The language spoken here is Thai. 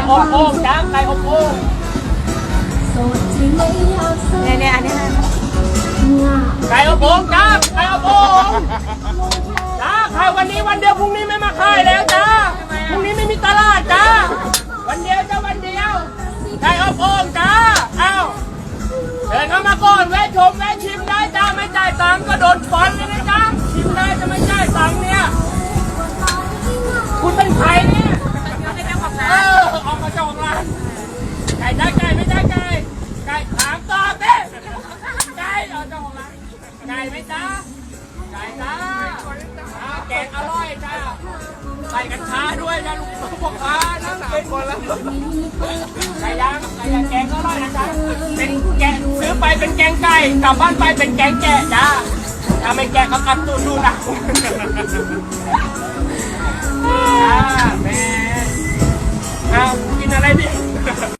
อบโอ่งจ้าไก่อบโอ่งเนี่ยเนี่ยอันนี้นะไก่อบโอ่งจ้าไก่อบโอ่งจ้าขายวันนี้วันเดียวพรุ่งนี้ไม่มาขายแล้วจ้าพรุ่งนี้ไม่มีตลาดจ้าวันเดียวจ้าวันเดียวไก่อบโอ่งจ้าเอ้าเดินเข้ามาก่อนแวะชมแวะชิมได้จ้าไม่จ่ายตังค์ก็โดนฟันเลยนะจ้าชิมได้จะไม่จ่ายตังค์เนี่ยคุณเป็นใครเนี่ย เออออกมาจองร้าน ไก่ได้ไก่ไม่ได้ไก่ไก่ถามตอบด้ไก่เอาจ้าของร้านไก่ไหมจ้าไก่จ้าแกงอร่อยจ้าใส่กัญชาด้วยนะลูกพ่อค้านั่งเป็นคนละไก่ย่างไก่ย่างแกงอร่อยนะจ๊ะเป็นแกงซื้อไปเป็นแกงไก่กลับบ้านไปเป็นแกงแกะจ้าถ้าไม่แกะก็กัดตูนดูนะ